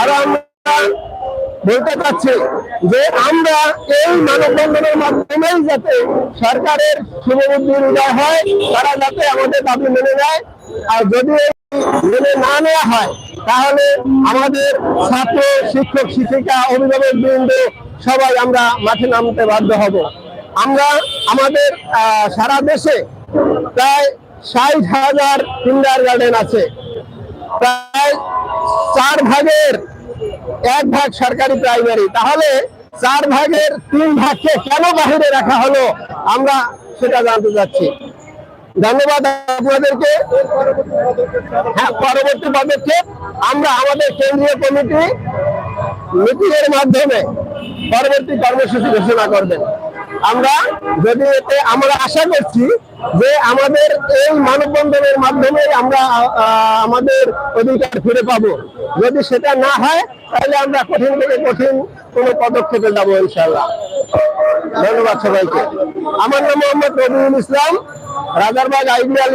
আর আমরা বলতে চাচ্ছি যে আমরা এই মানববন্ধনের মাধ্যমেই যাতে সরকারের শুভবুদ্ধির উদয় হয়, তারা যাতে আমাদের দাবি মেনে নেয়। আর যদি মেনে না নেওয়া হয়, তাহলে আমাদের ছাত্র, শিক্ষক, শিক্ষিকা, অভিভাবক বৃন্দ সবাই আমরা মাঠে নামতে বাধ্য হব। আমরা আমাদের সারা দেশে প্রায় ষাট হাজার কিন্ডার গার্ডেন আছে। প্রায় চার ভাগের এক ভাগ সরকারি প্রাইমারি তাহলে চার ভাগের তিন ভাগকে কেন বাহিরে রাখা হলো? আমরা সেটা জানতে চাচ্ছি। ধন্যবাদ আপনাদেরকে। হ্যাঁ পরবর্তী পদক্ষেপ, আমরা আমাদের কেন্দ্রীয় কমিটি মিটিং এর মাধ্যমে পরবর্তী কর্মসূচি ঘোষণা করবেন। আমরা যদি এতে আমরা আশা করছি যে আমাদের এই মানববন্ধনের মাধ্যমে আমরা আমাদের অধিকার ফিরে পাবো। যদি সেটা না হয়, তাহলে আমরা কঠিন থেকে কঠিন কোনো পদক্ষেপে যাব ইনশাল্লাহ ধন্যবাদ সবাইকে। আমার নাম মোহাম্মদ রবিউল ইসলাম, রাজারবাগ আইডিয়াল